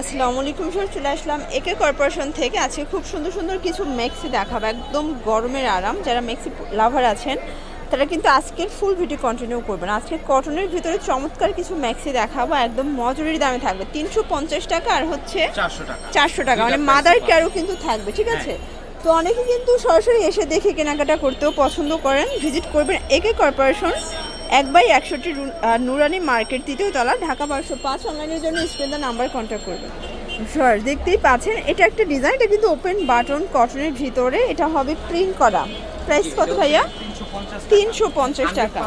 আসসালামু আলাইকুম স্যার চলে আসলাম একে কর্পোরেশন থেকে। আজকে খুব সুন্দর সুন্দর কিছু মেক্সি দেখাবো। একদম গরমের আরাম। যারা মেক্সি লাভার আছেন তারা কিন্তু আজকের ফুল ভিডিও কন্টিনিউ করবেন। আজকে কটনের ভিতরে চমৎকার কিছু মেক্সি দেখাবো। একদম মজুরির দামে থাকবে। তিনশো পঞ্চাশ টাকা আর হচ্ছে চারশো টাকা। মানে মাদার কেয়ারও কিন্তু থাকবে ঠিক আছে? তো অনেকে কিন্তু সরাসরি এসে দেখে কেনাকাটা করতেও পছন্দ করেন। ভিজিট করবেন একে কর্পোরেশন। এক বাই একশোটি নুরানি মার্কেট তৃতীয় তলা ঢাকা বারোশো পাঁচ অনলাইনের জন্য স্ক্রিন নাম্বার কন্ট্যাক্ট করবেন স্যার দেখতেই পাচ্ছেন এটা একটা ডিজাইন এটা কিন্তু ওপেন বাটন কটনের ভিতরে এটা হবে প্রিন্ট করা। প্রাইস কত ভাইয়া? তিনশো পঞ্চাশ টাকা।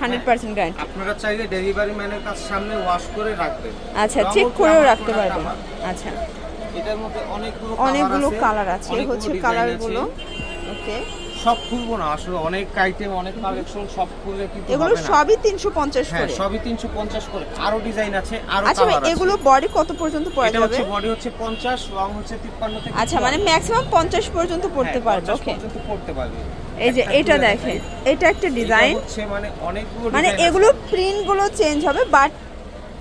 হান্ড্রেড। পার্সেন্ট গ্যারান্টি আপনারা চাইলে ডেলিভারি ম্যানের কাছে সামনে ওয়াশ করে রাখবেন। আচ্ছা চেক করেও রাখতে পারবেন। আচ্ছা। এটার মধ্যে অনেকগুলো অনেকগুলো কালার আছে। হচ্ছে কালারগুলো ওকে সব খুলবো না আসলে অনেক আইটেম অনেক কালেকশন সব খুললে কিন্তু এগুলো সবই তিনশো পঞ্চাশ হ্যাঁ সবই 350 করে। আরও ডিজাইন আছে আরও আচ্ছা এগুলো বডি কত পর্যন্ত পড়া এটা হচ্ছে বডি হচ্ছে 50 রং হচ্ছে 53 থেকে আচ্ছা মানে ম্যাক্সিমাম পঞ্চাশ পর্যন্ত পড়তে হ্যাঁ, পারবে 50 ওকে পর্যন্ত পড়তে পারবে। এই যে এটা দেখেন এটা একটা ডিজাইন হচ্ছে মানে অনেকগুলো মানে এগুলো প্রিন্টগুলো চেঞ্জ হবে বাট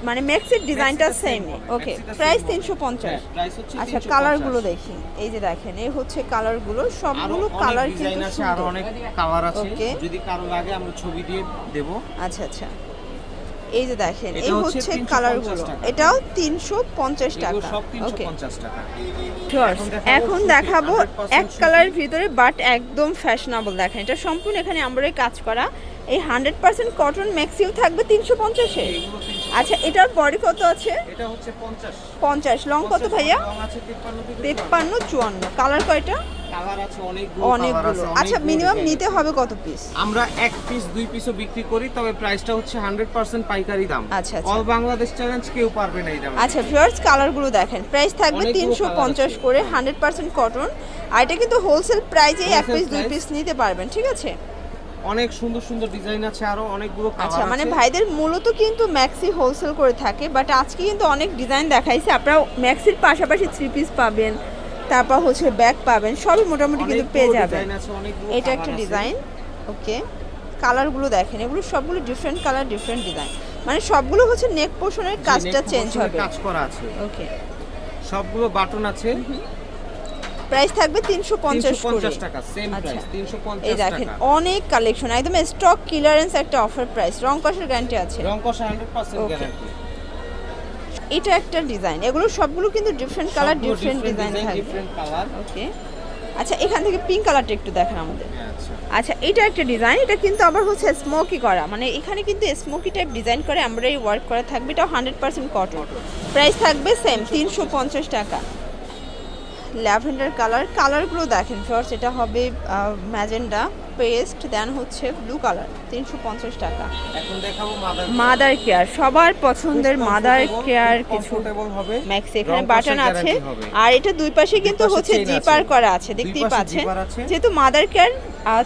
মানে ম্যাক্সির ডিজাইনটা সেম ওকে প্রাইস। তিনশো পঞ্চাশ। হ্যাঁ, আচ্ছা 350 কালারগুলো দেখি। এই যে দেখেন এই হচ্ছে কালারগুলো। সবগুলো কালার কিন্তু আরও অনেক কালার আছে. যদি কারও লাগে আমরা ছবি দিয়ে দেব। আচ্ছা আচ্ছা। এই যে দেখেন এই হচ্ছে হচ্ছে 350 কালারগুলো। এটাও তিনশো পঞ্চাশ টাকা। ওকে 350 টাকা। এখন দেখাবো এখন সুতি, দেখাবো 100% এক। কালারের ভিতরে বাট একদম ফ্যাশনেবল দেখেন এটা সম্পূর্ণ এখানে আমরাই কাজ করা। এই হান্ড্রেড পার্সেন্ট কটন ম্যাক্সিও থাকবে তিনশো পঞ্চাশে। এগুলো 350 আচ্ছা এটার বডি কত আছে? এটা হচ্ছে 50 পঞ্চাশ। লং কত ভাইয়া? রং আছে 53 থেকে তেপ্পান্ন চুয়ান্ন। কালার কয়টা? কালার আছে অনেকগুলো অনেকগুলো। আচ্ছা মিনিমাম নিতে হবে কত পিস আমরা এক পিস দুই পিসও বিক্রি করি তবে প্রাইসটা হচ্ছে 100% পাইকারি দাম। আচ্ছা। অল বাংলাদেশ চ্যালেঞ্জ কেউ পারবে না এই দামে। আচ্ছা ভিউয়ার্স কালারগুলো দেখেন। প্রাইস থাকবে অনেকগুলো তিনশো colour পঞ্চাশ আছে। করে হান্ড্রেড পার্সেন্ট কটন আর এটা কিন্তু হোলসেল প্রাইজেই এক পিস দুই পিস নিতে পারবেন ঠিক আছে? অনেক সুন্দর সুন্দর ডিজাইন আছে আরও অনেকগুলো আচ্ছা মানে ভাইদের মূলত কিন্তু ম্যাক্সি হোলসেল করে থাকে বাট আজকে কিন্তু অনেক ডিজাইন দেখাইছে। আপনারা ম্যাক্সির পাশাপাশি থ্রি পিস পাবেন তারপর হচ্ছে ব্যাগ পাবেন সবই মোটামুটি কিন্তু পেয়ে যাবেন। এটা একটা ডিজাইন ওকে কালারগুলো দেখেন এগুলো সবগুলো ডিফারেন্ট কালার ডিফারেন্ট ডিজাইন মানে সবগুলো হচ্ছে নেক পোর্শনের কাজটা চেঞ্জ হবে। কাজ করা আছে। ওকে সবগুলো বাটন আছে। প্রাইস থাকবে তিনশো পঞ্চাশ করে। 350 টাকা সেম আচ্ছা। প্রাইস 350 এই দেখেন অনেক কালেকশন একদম স্টক ক্লিয়ারেন্স একটা অফার প্রাইস রং কষের গ্যারান্টি আছে। রং কষা 100% গ্যারান্টি এটা একটা ডিজাইন এগুলো সবগুলো কিন্তু ডিফারেন্ট কালার ডিফারেন্ট ডিজাইন থাকবে। ডিফারেন্ট কালার ওকে আচ্ছা এখান থেকে পিঙ্ক কালারটা একটু দেখেন আমাদের। আচ্ছা। আচ্ছা এটা একটা ডিজাইন এটা কিন্তু আবার হচ্ছে স্মোকি করা। মানে এখানে কিন্তু স্মোকি টাইপ ডিজাইন করে আমরা এই ওয়ার্ক করা থাকবে এটাও হান্ড্রেড পার্সেন্ট কটন প্রাইস থাকবে সেম তিনশো পঞ্চাশ টাকা। Lavender colour. কালারগুলো দেখেন ফার্স্ট এটা হবে ম্যাজেন্ডা পেস্ট দেন হচ্ছে ব্লু কালার তিনশো পঞ্চাশ টাকা। মাদার কেয়ার সবার পছন্দের মাদার কেয়ার কিছু। ম্যাক্স এখানে বাটন আছে। আর এটা দুই পাশে কিন্তু হচ্ছে জিপার করা আছে দেখতেই পাচ্ছেন। যেহেতু মাদার কেয়ার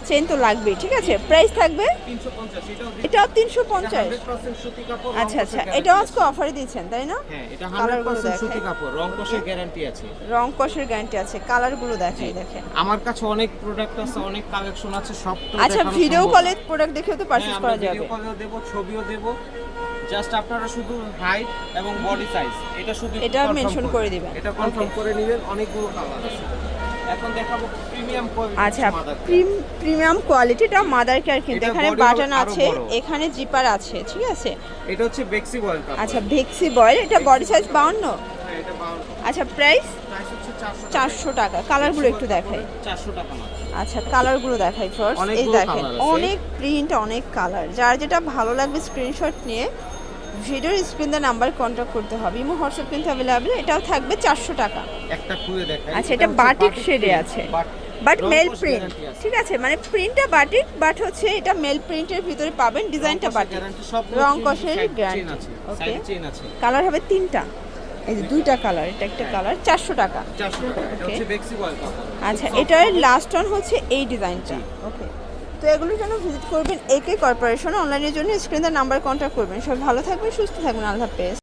চেন তো লাগবেই ঠিক আছে? প্রাইস থাকবে? 350 এটাও তিনশো পঞ্চাশ। 100% সুতি কাপড় আচ্ছা আচ্ছা এটাও আজকে অফারে দিচ্ছেন তাই না? হ্যাঁ এটা কালারগুলো দেখেন। কাপড় রং কষের গ্যারান্টি আছে। রং কষের গ্যারান্টি আছে কালারগুলো দেখাই দেখেন। আমার কাছে অনেক প্রোডাক্ট আছে অনেক কালেকশন আছে সব আচ্ছা ভিডিও কলে প্রোডাক্ট দেখেও তো হ্যাঁ, পারচেজ করা যাবে। ভিডিও কলেও দেব ছবিও দেব। জাস্ট আপনারা শুধু হাইট এবং বডি সাইজ এটা শুধু এটা করবেন। করে দিবেন। এটা কনফার্ম করে নেবেন অনেকগুলো কালার আছে। এখন দেখাবো প্রিমিয়াম কোয়ালিটি আচ্ছা প্রিমিয়াম কোয়ালিটি এটা মাদার কেয়ার কিন্তু এখানে বাটন আছে এখানে জিপার আছে ঠিক আছে? এটা হচ্ছে বেক্সি বয়েল আচ্ছা ভেক্সি বয়েল এটা বডি সাইজ বাউন্ন? হ্যাঁ এটা বাউন্ড আচ্ছা প্রাইস প্রাইস হচ্ছে 400 চারশো টাকা। কালারগুলো একটু দেখাই। 400 টাকা মাত্র। আচ্ছা কালারগুলো দেখাই ফার্স্ট এই দেখেন অনেক প্রিন্ট অনেক কালার যার যেটা ভালো লাগবে স্ক্রিনশট নিয়ে ভিডিওর স্ক্রিন দা নাম্বার কন্ট্যাক্ট করতে হবে। ইমো হোয়াটসঅ্যাপ কিন্তু অ্যাভেলেবেল এটাও থাকবে চারশো টাকা। একটা খুলে দেখাই। আচ্ছা এটা বাটিক শেডে আছে। বাট মেল প্রিন্ট ঠিক আছে? মানে প্রিন্টটা বাটিক বাট হচ্ছে এটা মেল প্রিন্টের ভিতরে পাবেন ডিজাইনটা বাটিক রং কষের গ্যারান্টি আছে, ওকে। কালার হবে তিনটা। এই যে দুইটা কালার এটা একটা কালার চারশো টাকা। 400 টাকা। এটা হচ্ছে বেক্সি বয়েল কাপড়। আচ্ছা এটার লাস্ট অন হচ্ছে এই ডিজাইনটা ওকে তো এগুলো যেন ভিজিট করবেন একে কর্পোরেশন অনলাইনের জন্য স্ক্রিনের নাম্বার কন্ট্যাক্ট করবেন। সব ভালো থাকবেন, সুস্থ থাকবেন। আল্লাহ হাফেজ।